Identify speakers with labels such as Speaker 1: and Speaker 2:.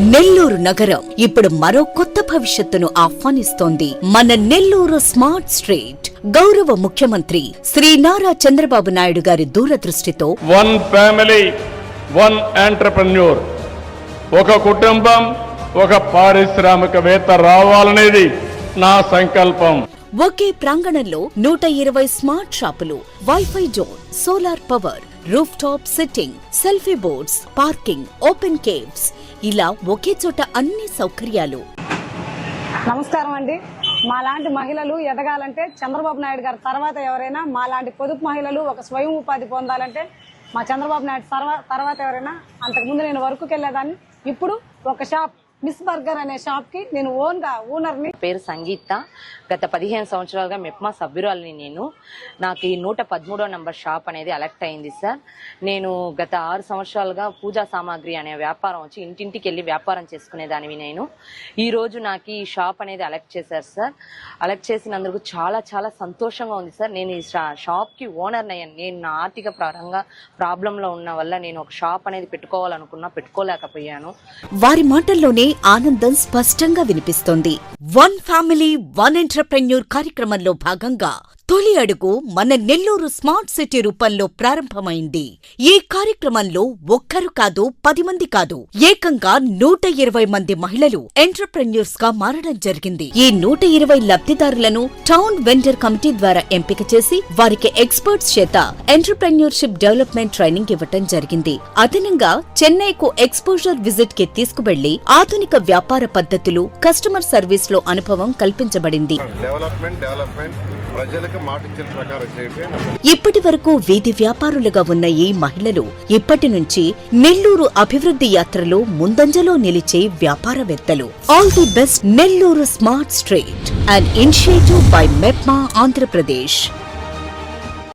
Speaker 1: నెల్లూరు నగరం ఇప్పుడు మరో కొత్త భవిష్యత్తును ఆహ్వానిస్తోంది. మన నెల్లూరు స్మార్ట్ స్ట్రీట్. గౌరవ ముఖ్యమంత్రి శ్రీ నారా చంద్రబాబు నాయుడు గారి దూరదృష్టితో
Speaker 2: వన్ ఫ్యామిలీ వన్ ఎంటర్ప్రెన్యూర్ ఒక కుటుంబం ఒక పారిశ్రామికవేత్త రావాలనేది నా సంకల్పం.
Speaker 1: ఒకే ప్రాంగణంలో నూట ఇరవై స్మార్ట్ షాపులు wifi zone solar power roof top sitting selfie boards parking open caves ఇలా ఒకే చోట అన్ని సౌకర్యాలు.
Speaker 3: నమస్కారం అండి. మాలాంటి మహిళలు ఎదగాలంటే చంద్రబాబు నాయుడు గారి తర్వాత ఎవరైనా మాలాంటి పొదుపు మహిళలు ఒక స్వయం ఉపాధి పొందాలంటే మా చంద్రబాబు నాయుడు తర్వాత ఎవరైనా అంతకుముందు నేను వర్క్కి వెళ్ళేదాన్ని. ఇప్పుడు ఒక షాప్ మిస్ బర్గర్ అనే షాప్కి నేను ఓన్గా ఓనర్ని
Speaker 4: పేరు సంగీత. గత పదిహేను సంవత్సరాలుగా మెప్మా సభ్యురాలిని నేను. నాకు ఈ నూట పదమూడో నంబర్ షాప్ అనేది అలెక్ట్ అయింది సార్ నేను గత ఆరు సంవత్సరాలుగా పూజా సామాగ్రి అనే వ్యాపారం వచ్చి ఇంటింటికి వెళ్ళి వ్యాపారం చేసుకునేదానివి నేను. ఈ రోజు నాకు ఈ షాప్ అనేది అలెక్ట్ చేశారు సార్ అలెక్ట్ చేసినందుకు చాలా చాలా సంతోషంగా ఉంది సార్ నేను ఈ షా- షాప్కి ఓనర్ అయ్యాను. నేను నా ఆర్థిక పరంగా ప్రాబ్లంలో ఉన్న వల్ల నేను ఒక షాప్ అనేది పెట్టుకోవాలనుకున్నా పెట్టుకోలేకపోయాను.
Speaker 1: వారి మాటల్లోనే ఆనందం స్పష్టంగా వినిపిస్తోంది. వన్ ఫ్యామిలీ వన్ ఎంటర్ప్రెన్యూర్ కార్యక్రమంలో భాగంగా తొలి అడుగు మన నెల్లూరు స్మార్ట్ సిటీ రూపంలో ప్రారంభమైంది. ఈ కార్యక్రమంలో ఒక్కరు కాదు పది మంది కాదు ఏకంగా నూట ఇరవై మంది మహిళలు ఎంటర్ప్రెన్యూర్స్గా మారడం జరిగింది. ఈ నూట ఇరవై లబ్ధిదారులను టౌన్ వెండర్ కమిటీ ద్వారా ఎంపిక చేసి వారికి ఎక్స్పర్ట్స్ చేత ఎంటర్ప్రెన్యూర్షిప్ డెవలప్మెంట్ ట్రైనింగ్ ఇవ్వటం జరిగింది. అదనంగా చెన్నైకు ఎక్స్పోజర్ విజిట్కి తీసుకువెళ్ళి ఆధునిక వ్యాపార పద్ధతులు కస్టమర్ సర్వీస్ లో అనుభవం కల్పించబడింది. ఇప్పటి వరకు వీధి వ్యాపారులుగా ఉన్న ఈ మహిళలు ఇప్పటి నుంచి నెల్లూరు అభివృద్ధి యాత్రలో ముందంజలో నిలిచే వ్యాపారవేత్తలు. All the best Nellore smart street and initiative by MEPMA Andhra Pradesh